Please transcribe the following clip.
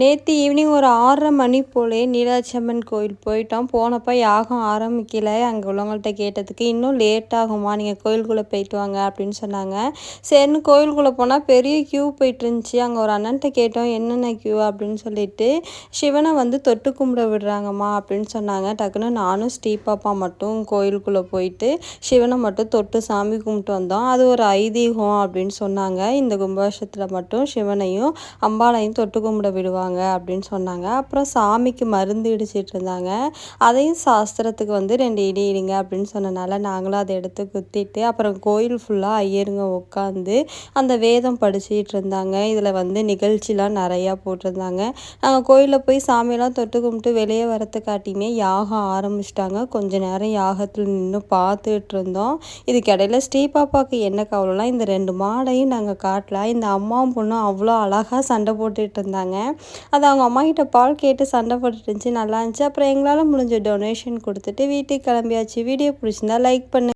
நேற்று ஈவினிங் ஒரு ஆறரை மணி போலே நீலாட்சி கோயில் போயிட்டோம். போனப்போ யாகம் ஆரம்பிக்கல. அங்கே உள்ளவங்கள்ட்ட கேட்டதுக்கு இன்னும் லேட் ஆகுமா நீங்கள் கோயிலுக்குள்ளே போயிட்டு வாங்க அப்படின்னு சொன்னாங்க. சரின்னு கோயிலுக்குள்ளே போனால் பெரிய க்யூ போயிட்டு இருந்துச்சு. அங்கே ஒரு அண்ணன்ட்ட கேட்டோம் என்னென்ன க்யூ அப்படின்னு சொல்லிட்டு சிவனை வந்து தொட்டு கும்பிட விடுறாங்கம்மா அப்படின்னு சொன்னாங்க. டக்குன்னு நானும் ஸ்ரீபாப்பா மட்டும் கோயிலுக்குள்ளே போயிட்டு சிவனை மட்டும் தொட்டு சாமி கும்பிட்டு வந்தோம். அது ஒரு ஐதீகம் அப்படின்னு சொன்னாங்க. இந்த கும்பாஷத்தில் மட்டும் சிவனையும் அம்பாளையும் தொட்டு கும்பிட விடுவாங்க பண்ணுவாங்க அப்படின்னு சொன்னாங்க. அப்புறம் சாமிக்கு மருந்து இடிச்சிட்டு இருந்தாங்க. அதையும் சாஸ்திரத்துக்கு வந்து ரெண்டு இடி இடிங்க அப்படின்னு சொன்னனால நாங்களும் அதை எடுத்து குத்திட்டு அப்புறம் கோயில் ஃபுல்லாக ஐயருங்க உட்காந்து அந்த வேதம் படிச்சுட்டு இருந்தாங்க. இதில் வந்து நிகழ்ச்சிலாம் நிறையா போட்டிருந்தாங்க. நாங்கள் கோயிலில் போய் சாமியெல்லாம் தொட்டு கும்பிட்டு வெளியே வரத்துக்காட்டியுமே யாகம் ஆரம்பிச்சிட்டாங்க. கொஞ்ச நேரம் யாகத்தில் நின்று பார்த்துட்டு இருந்தோம். இதுக்கு ஸ்ரீபாப்பாவுக்கு என்ன கவலைலாம் இந்த ரெண்டு மாடையும் நாங்கள் காட்டல. இந்த அம்மாவும் பொண்ணும் அவ்வளோ அழகாக சண்டை போட்டுட்டு இருந்தாங்க. அது அவங்க அம்மா கிட்ட பால் கேட்டு சண்டை போட்டுட்டு இருந்துச்சு நல்லா இருந்துச்சு. அப்புறம் எங்களால் முடிஞ்ச டொனேஷன் கொடுத்துட்டு வீட்டுக்கு கிளம்பியாச்சு. வீடியோ பிடிச்சிருந்தா லைக் பண்ணு.